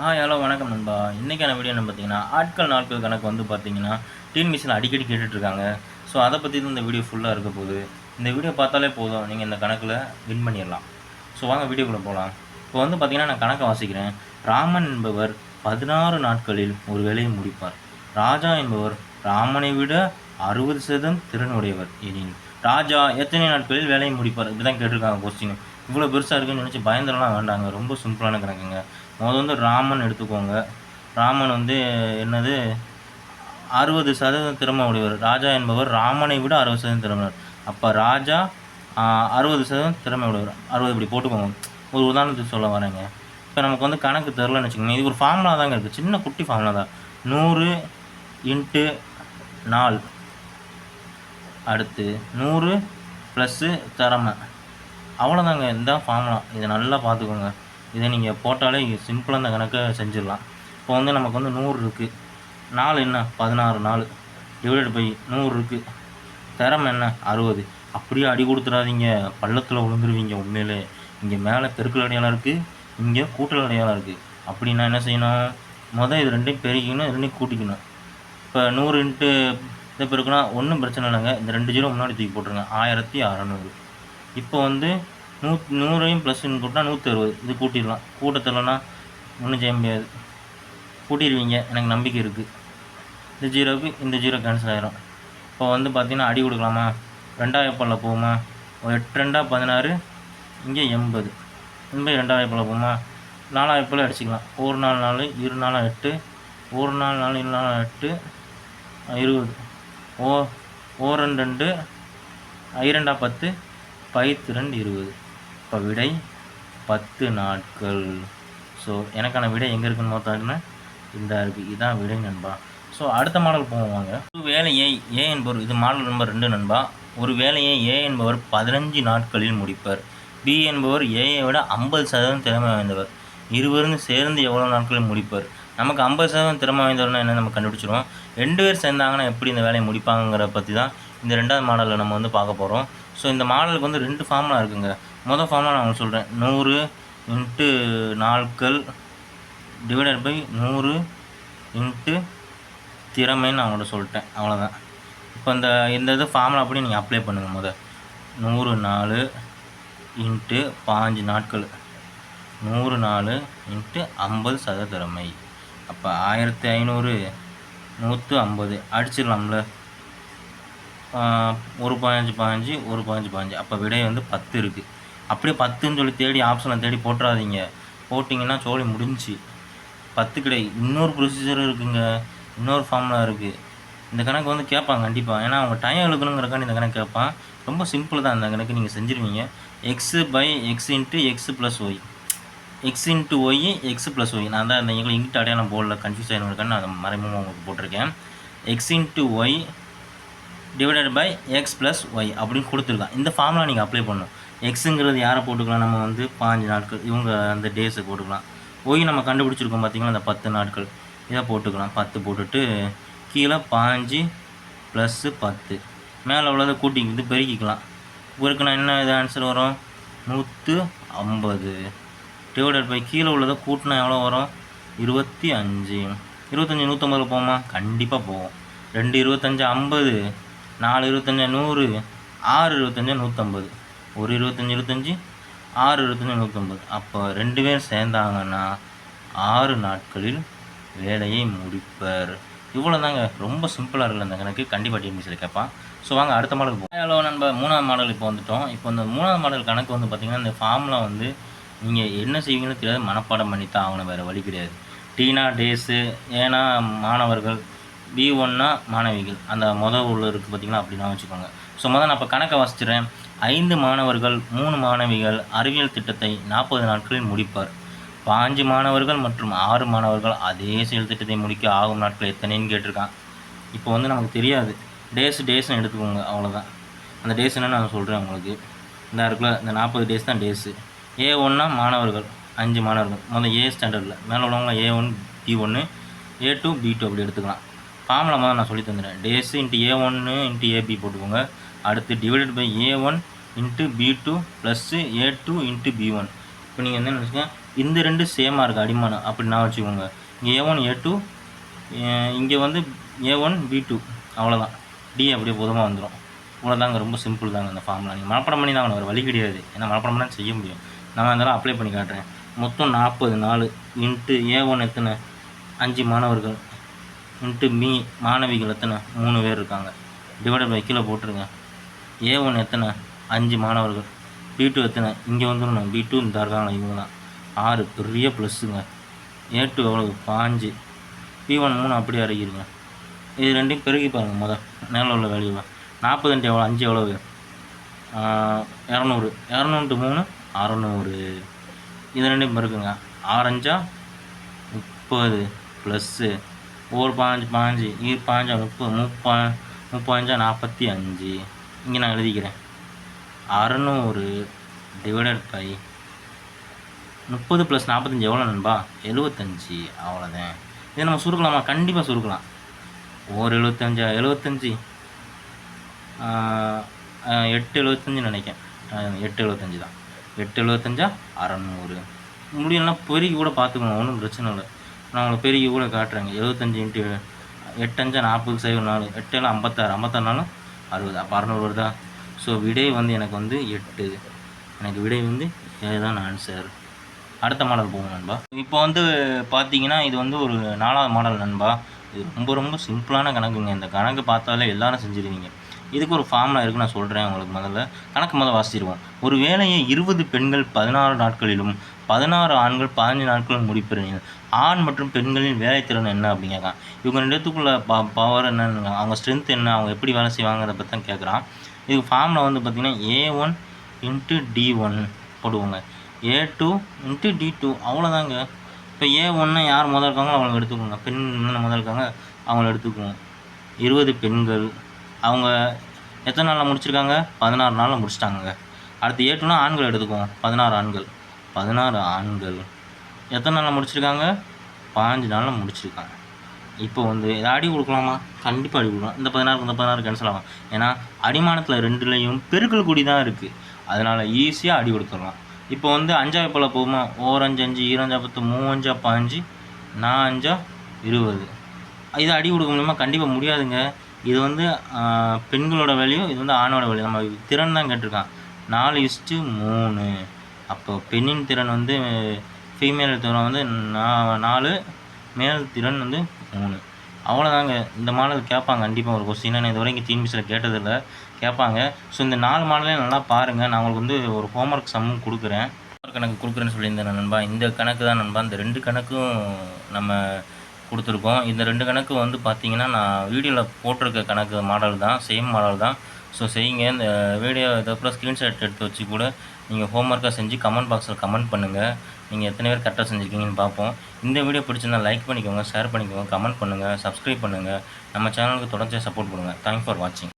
ஆ hello வணக்கம் நண்பா. இன்றைக்கான வீடியோ என்ன பார்த்தீங்கன்னா ஆட்கள் நாட்கள் கணக்கு வந்து பார்த்தீங்கன்னா மிஷின் அடிக்கடி கேட்டுட்ருக்காங்க. ஸோ அதை பற்றி தான் இந்த வீடியோ ஃபுல்லாக இருக்க போகுது. இந்த வீடியோ பார்த்தாலே போதும். நீங்கள் இந்த கணக்கில் வின் பண்ணிடலாம். ஸோ வாங்க வீடியோக்குள்ளே போகலாம் இப்போ வந்து பார்த்தீங்கன்னா நான் கணக்கை வாசிக்கிறேன். ராமன் என்பவர் பதினாறு நாட்களில் ஒரு வேலையை முடிப்பார். ராஜா என்பவர் ராமனை விட அறுபது சதம் திறனுடையவர் எனின் ராஜா எத்தனை நாட்களில் வேலையை முடிப்பார்? இப்படி தான் கேட்டிருக்காங்க கொஸ்டின் இவ்வளோ பெருசாக இருக்குன்னு நினச்சி பயந்துடலாம் வேண்டாங்க. ரொம்ப சிம்பிளான கணக்குங்க. முதல் வந்து ராமன் எடுத்துக்கோங்க. ராமன் வந்து என்னது? அறுபது சதவீதம் திறமை உடையவர். ராஜா என்பவர் ராமனை விட அறுபது சதவீதம் திறமையார் அப்போ ராஜா அறுபது சதவீதம் திறமை உடையவர். அறுபது இப்படி போட்டுக்கோங்க. ஒரு உதாரணத்துக்கு சொல்ல வரேங்க. இப்போ நமக்கு வந்து கணக்கு தெரிலன்னு வச்சுக்கோங்க இது ஒரு ஃபார்முலா தாங்க இருக்குது சின்ன குட்டி ஃபார்முலா தான். நூறு இன்ட்டு நாலு. அடுத்து நூறு ப்ளஸ்ஸு திறமை. அவ்வளோதாங்க இந்த ஃபார்முலா இதை நல்லா பார்த்துக்கோங்க. இதை நீங்கள் போட்டாலே சிம்பிளாக இந்த கணக்கை செஞ்சிடலாம். இப்போ வந்து நமக்கு வந்து நூறு இருக்குது நாலு என்ன? பதினாறு நாலு. டிவைடட் பை நூறு இருக்குது திறமை என்ன? அறுபது. அப்படியே அடி கொடுத்துடாதீங்க. பள்ளத்தில் விழுந்துருவீங்க உண்மையிலே. இங்கே மேலே பெருக்கல் அடையாளம் இருக்குது இங்கே கூட்டல் அடையாளம் இருக்குது அப்படின்னா என்ன செய்யணும்? மொதல் இது ரெண்டையும் பெருக்கிக்கணும் ரெண்டையும் கூட்டிக்கணும். இப்போ நூறு இன்ட்டு இதை பெருக்கினா ஒன்றும் பிரச்சனை இல்லைங்க. இந்த ரெண்டு ஜீரோ முன்னாடி தூக்கி போட்டுருங்க. ஆயிரத்தி அறநூறு. இப்போ வந்து நூ நூறையும் ப்ளஸ்ன்னு கூட்டினா நூற்றி அறுபது இது கூட்டிடலாம். கூட்டத்தில்னா ஒன்றும் செய்ய முடியாது. கூட்டிடுவீங்க. எனக்கு நம்பிக்கை இருக்குது இந்த ஜீரோவுக்கு இந்த ஜீரோ கேன்சல் ஆகிரும் இப்போ வந்து பார்த்திங்கன்னா அடி கொடுக்கலாமா? ரெண்டாயிரம் பல்ல போகுமா எட்டு ரெண்டாக பதினாறு இங்கே எண்பது. எண்பது ரெண்டாயிரம் பல்ல போகுமா? நாலாயிரம் பல்ல அடிச்சிக்கலாம். ஒரு நாள் நாலு இரு நாளாக எட்டு ஒரு நாள் நாலு இரு நாளாக எட்டு இருபது. ஓ ஓ ரெண்டு ரெண்டு ஐரெண்டா பத்து பைத்து ரெண்டு இருபது. இப்போ விடை பத்து நாட்கள். ஸோ எனக்கான விடை எங்கே இருக்குன்னு பார்த்தாங்கன்னா இந்த இருக்குது இதுதான் விடை நண்பா. ஸோ அடுத்த மாடல் போவாங்க ஒரு வேலையை ஏ என்பவர் இது மாடல் நம்பர் ரெண்டு நண்பா. ஒரு வேலையை ஏ என்பவர் பதினஞ்சு நாட்களில் முடிப்பார். பி என்பவர் ஏயை விட ஐம்பது சதவீதம் திறமை வாய்ந்தவர். இருவரும் சேர்ந்து எவ்வளோ நாட்களில் முடிப்பார்? நமக்கு ஐம்பது சதவீதம் திறமை வாய்ந்தவர்னா என்ன? நம்ம கண்டுபிடிச்சிருவோம். ரெண்டு பேர் சேர்ந்தாங்கன்னா எப்படி இந்த வேலையை முடிப்பாங்கிற பற்றி தான் இந்த ரெண்டாவது மாடலில் நம்ம வந்து பார்க்க போகிறோம் ஸோ இந்த மாடலுக்கு வந்து ரெண்டு ஃபார்முலா இருக்குங்க. மொதல் ஃபார்முலா நான் உங்களுக்கு சொல்கிறேன் நூறு இன்ட்டு நாட்கள் டிவைடட் பை நூறு இன்ட்டு திறமைன்னு நான் உங்கள்கிட்ட சொல்லிட்டேன். அவ்வளோதான் இப்போ இந்த இந்த இது ஃபார்முலா அப்படி நீங்கள் அப்ளை பண்ணுங்கள் முதல் நூறு நாலு இன்ட்டு பாஞ்சு நாட்கள். நூறு நாலு இன்ட்டு ஐம்பது சத திறமை. அப்போ ஆயிரத்தி ஐநூறு நூற்று ஐம்பது. அடிச்சிடலாம்ல. ஒரு பதினஞ்சு பதினஞ்சு ஒரு பதினஞ்சு பதினஞ்சு. அப்போ விடை வந்து பத்து இருக்குது அப்படியே பத்துன்னு சொல்லி தேடி ஆப்ஷனை தேடி போட்டுறாதீங்க. போட்டிங்கன்னா சோழி முடிஞ்சு பத்து கிடை இன்னொரு ப்ரொசீஜர் இருக்குங்க. இன்னொரு ஃபார்முலா இருக்குது இந்த கணக்கு வந்து கேட்பாங்க கண்டிப்பாக ஏன்னா அவங்க டைம் எழுக்கணுங்கிறக்காண்டி இந்த கணக்கு கேட்பான். ரொம்ப சிம்பிள் தான் இந்த கணக்கு நீங்கள் செஞ்சுருவீங்க. X by X into X plus Y X into Y X plus Y நான் தான் இந்த எங்களுக்கு இங்கிட்ட அடையாளம் போர்டில் கன்ஃபியூஸ் ஆகிருக்கான்னு நான் மறைமுகமாக உங்களுக்கு போட்டிருக்கேன். X into Y divided by X plus Y அப்படின்னு கொடுத்துருக்கான். இந்த ஃபார்முலா நீங்கள் அப்ளை பண்ணணும். எக்ஸுங்கிறது யாரை போட்டுக்கலாம்? நம்ம வந்து பாஞ்சு நாட்கள் இவங்க அந்த டேஸை போட்டுக்கலாம். ஒய் நம்ம கண்டுபிடிச்சிருக்கோம் பார்த்திங்கன்னா அந்த பத்து நாட்கள். இதை போட்டுக்கலாம். பத்து போட்டுட்டு கீழே பாஞ்சு ப்ளஸ்ஸு பத்து. மேலே உள்ளதை கூட்டிக்கிட்டு பெருக்கிக்கலாம். நான் என்ன இது ஆன்சர் வரும்? நூற்று ஐம்பது. டிவைடட் பை கீழே உள்ளதை கூட்டினா எவ்வளோ வரும்? இருபத்தி அஞ்சு. இருபத்தஞ்சி நூற்றம்பதில் போகுமா கண்டிப்பாக போகும் ரெண்டு இருபத்தஞ்சி ஐம்பது நாலு இருபத்தஞ்சா நூறு ஆறு இருபத்தஞ்சா நூற்றம்பது ஒரு இருபத்தஞ்சி இருபத்தஞ்சி ஆறு இருபத்தஞ்சி நூற்றம்பது அப்போ ரெண்டு பேர் சேர்ந்தாங்கன்னா ஆறு நாட்களில் வேலையை முடிப்பர். இவ்வளோ தாங்க ரொம்ப சிம்பிளாக இருக்குல்ல அந்த கணக்கு. கண்டிப்பாக டிஎன்பிசியில் கேட்பான். ஸோ வாங்க அடுத்த மாடல் போவோம். ஹலோ நண்ப மூணாவது மாடல் இப்போ வந்துட்டோம். இப்போ இந்த மூணாவது மாடல் கணக்கு வந்து பார்த்திங்கன்னா இந்த ஃபார்முலா வந்து நீங்கள் என்ன செய்வீங்கன்னு தெரியாது. மனப்பாடம் பண்ணி தான் ஆகணும். வேறு வழி கிடையாது. டீனா டேஸு ஏன்னா மாணவர்கள் பி ஒன்னா மாணவிகள். அந்த மொதல் உள்ள இருக்குது பார்த்தீங்களா அப்படின்னா வச்சுக்கோங்க. ஸோ மொதல் நான் இப்போ கணக்கை வாசிச்சிடுறேன். ஐந்து மாணவர்கள் மூணு மாணவிகள் அறிவியல் திட்டத்தை நாற்பது நாட்களில் முடிப்பார். பாஞ்சு மாணவர்கள் மற்றும் ஆறு மாணவர்கள் அதே செயல் திட்டத்தை முடிக்க ஆகும் நாட்கள் எத்தனைன்னு கேட்டிருக்கான். இப்போ வந்து நமக்கு தெரியாது. டேஸ் டேஸ்னு எடுத்துக்கோங்க. அவ்வளோதான் அந்த டேஸ் என்ன நான் சொல்கிறேன் உங்களுக்கு. இந்த இருக்குல்ல இந்த நாற்பது டேஸ் தான் டேஸு. ஏ ஒன்னா மாணவர்கள் அஞ்சு மாணவர்கள். முதல் ஏ ஸ்டாண்டர்டில் மேலே உள்ளவங்க ஏ ஒன் பி ஒன்று ஏ டூ பி டூ அப்படி எடுத்துக்கலாம். ஃபார்மில் முதல் நான் சொல்லி தந்துடுறேன் டேஸ் இன்ட்டு ஏ ஒன்று இன்ட்டு ஏபி போட்டுக்கோங்க. அடுத்து divided by A one into B two plus A two into B one இப்போ நீங்கள் என்ன நினச்சிங்க இந்த ரெண்டு சேமாக இருக்குது அடிமானம். அப்படி நான் வச்சுக்கோங்க. இங்கே ஏ ஒன் ஏ டூ இங்கே வந்து ஏ ஒன் பி டூ அவ்வளோதான் டி அப்படியே புதமாக வந்துடும் இவ்வளோதாங்க ரொம்ப சிம்பிள் தாங்க இந்த ஃபார்முலா நீங்கள் மனப்படம் பண்ணி தான் ஒரு வழி கிடையாது. ஏன்னா மனப்படம் பண்ணால் செய்ய முடியும். நான் இருந்தாலும் அப்ளை பண்ணி காட்டுறேன். மொத்தம் நாற்பது நாலு. இன்ட்டு ஏ ஒன் எத்தனை? அஞ்சு மாணவர்கள். இன்ட்டு மீ மாணவிகள் எத்தனை? மூணு பேர் இருக்காங்க. டிவைடட் பை கீழே போட்டுருங்க. ஏ ஒன் எத்தனை? அஞ்சு மாணவர்கள். பி டூ எத்தனை? இங்கே வந்துடணும். பி டூ இந்த இருக்காங்க இவங்க தான் ஆறு பெரிய ப்ளஸ்ஸுங்க ஏ டூ எவ்வளவு? பாஞ்சு. பி ஒன் மூணு அப்படியே அரைக்கிருங்க இது ரெண்டையும் பெருகி பாருங்கள் முதல். நேரில் உள்ள வேல்யூவை நாற்பது எவ்வளோ அஞ்சு எவ்வளவு? இரநூறு. இரநூறு மூணு. அறநூறு. இது ரெண்டையும் இருக்குங்க ஆரஞ்சா முப்பது ப்ளஸ்ஸு. ஒரு பாஞ்சு பாஞ்சு இரு பாஞ்சா முப்பது முப்பா முப்பாஞ்சா நாற்பத்தி அஞ்சு. இங்கே நான் எழுதிக்கிறேன். அறநூறு டிவைடட் பை முப்பது ப்ளஸ் நாற்பத்தஞ்சு எவ்வளோ நண்பா? எழுபத்தஞ்சி அவ்வளோதான் இதை நம்ம சுருக்கலாமா? கண்டிப்பாக சுருக்கலாம். ஒரு எழுபத்தஞ்சா எழுபத்தஞ்சி எட்டு எழுபத்தஞ்சு நினைக்கிறேன். எட்டு எழுபத்தஞ்சு தான். எட்டு எழுபத்தஞ்சா அறநூறு. முடியலன்னா பெருகி கூட பார்த்துக்கணும் ஒன்றும் பிரச்சனை இல்லை. நான் உங்களை பெருகி கூட காட்டுறேங்க. எழுபத்தஞ்சு இன்ட்டு எட்டஞ்சா நாற்பது சைவர் நாலு எட்டேழு ஐம்பத்தாறு ஐம்பத்தாறு நாளும் அறுபது. அப்போ அறநூறு வருதா? ஸோ விடை வந்து எனக்கு வந்து எட்டு. எனக்கு விடை வந்து இதுதான் ஆன்சர் அடுத்த மாடல் போகும் நண்பா. இப்போ வந்து பார்த்தீங்கன்னா இது வந்து ஒரு நாலாவது மாடல் நண்பா. இது ரொம்ப ரொம்ப சிம்பிளான கணக்குங்க. இந்த கணக்கு பார்த்தாலே எல்லாரும் செஞ்சிருவீங்க. இதுக்கு ஒரு ஃபார்முலா இருக்குது நான் சொல்கிறேன் உங்களுக்கு முதல்ல. கணக்கு முதல்ல வாசிச்சிருவோம். ஒரு வேலையை இருபது பெண்கள் பதினாறு நாட்களிலும் பதினாறு ஆண்கள் பதினஞ்சு நாட்களும் முடிப்பிறனர் ஆண் மற்றும் பெண்களின் வேலைத்திறன் என்ன அப்படின்னு இவங்க ரெண்டுத்துக்குள்ள ப பவர் என்னன்னு அவங்க ஸ்ட்ரென்த் என்ன அவங்க எப்படி வேலை செய்வாங்கிறத பற்றி தான் கேட்குறான் இதுக்கு ஃபார்முலா வந்து பார்த்திங்கன்னா A one into D one போடுவோங்க. A two into D two அவ்வளோதாங்க இப்போ ஏ ஒன்று யார் முதல் இருக்காங்களோ அவங்களை எடுத்துக்கோங்க. பெண் என்ன முதல் இருக்காங்க அவங்கள எடுத்துக்குவோம். இருபது பெண்கள். அவங்க எத்தனை நாளில் முடிச்சிருக்காங்க? பதினாறு நாளில் முடிச்சிட்டாங்க அடுத்து ஏ டூனா ஆண்கள் எடுத்துக்குவோம். பதினாறு ஆண்கள். பதினாறு ஆண்கள். எத்தனை நாளில் முடிச்சிருக்காங்க? பாஞ்சு நாளில் முடிச்சிருக்காங்க. இப்போ வந்து இதை அடி கொடுக்கலாமா? கண்டிப்பாக அடி கொடுக்கலாம். இந்த பதினாறு இந்த பதினாறு கேன்சல் ஆகும். ஏன்னா அடிமானத்தில் ரெண்டுலேயும் பெருக்கல் கூடி தான் இருக்குது அதனால் ஈஸியாக அடி கொடுத்துடலாம். இப்போ வந்து அஞ்சாவது போல் போகுமா? ஓர் அஞ்சு அஞ்சு ஈரஞ்சா பத்து மூவஞ்சா பாஞ்சு நான் அஞ்சா இருபது. இதை அடி கொடுக்க முடியுமா? கண்டிப்பாக முடியாதுங்க. இது வந்து பெண்களோட வேலையும் இது வந்து ஆணோட வேலையும் நம்ம திறன் தான் கேட்டிருக்கான். நாலு இஸ்ட்டு மூணு. அப்போ பெண்ணின் திறன் வந்து ஃபீமேல் திறன் வந்து நா- நாலு மேல் திறன் வந்து மூணு. அவ்வளோதாங்க இந்த மாடல் கேட்பாங்க கண்டிப்பாக ஒரு கொஸ்டின் நான் இது வரைக்கும் டிஎன்பிசியில் கேட்டதில்லை. கேட்பாங்க. ஸோ இந்த நாலு மாடலையும் நல்லா பாருங்கள் நான் உங்களுக்கு வந்து ஒரு ஹோம்ஒர்க் சம்மும் கொடுக்குறேன். ஹோம்ஒர்க் கணக்கு கொடுக்குறேன்னு சொல்லியிருந்தேன் நண்பா. இந்த கணக்கு தான் நண்பா. இந்த ரெண்டு கணக்கும் நம்ம கொடுத்துருக்கோம். இந்த ரெண்டு கணக்கு வந்து பார்த்தீங்கன்னா நான் வீடியோவில் போட்டிருக்க கணக்கு மாடல் தான். சேம் மாடல் தான். ஸோ செய்யுங்க. இந்த வீடியோ இதுக்கப்புறம் ஸ்க்ரீன்ஷாட் எடுத்து வச்சு கூட நீங்கள் ஹோம் ஒர்க்காக செஞ்சு கமெண்ட் பாக்ஸில் கமெண்ட் பண்ணுங்கள் நீங்கள் எத்தனை பேர் கரெக்டாக செஞ்சுருக்கீங்கன்னு பார்ப்போம். இந்த வீடியோ பிடிச்சிருந்தா லைக் பண்ணிக்கோங்க ஷேர் பண்ணிக்கோங்க கமெண்ட் பண்ணுங்கள் சப்ஸ்கிரைப் பண்ணுங்கள் நம்ம சேனலுக்கு தொடர்ச்சியாக சப்போர்ட் கொடுங்க. தேங்க்ஸ் ஃபார் வாட்சிங்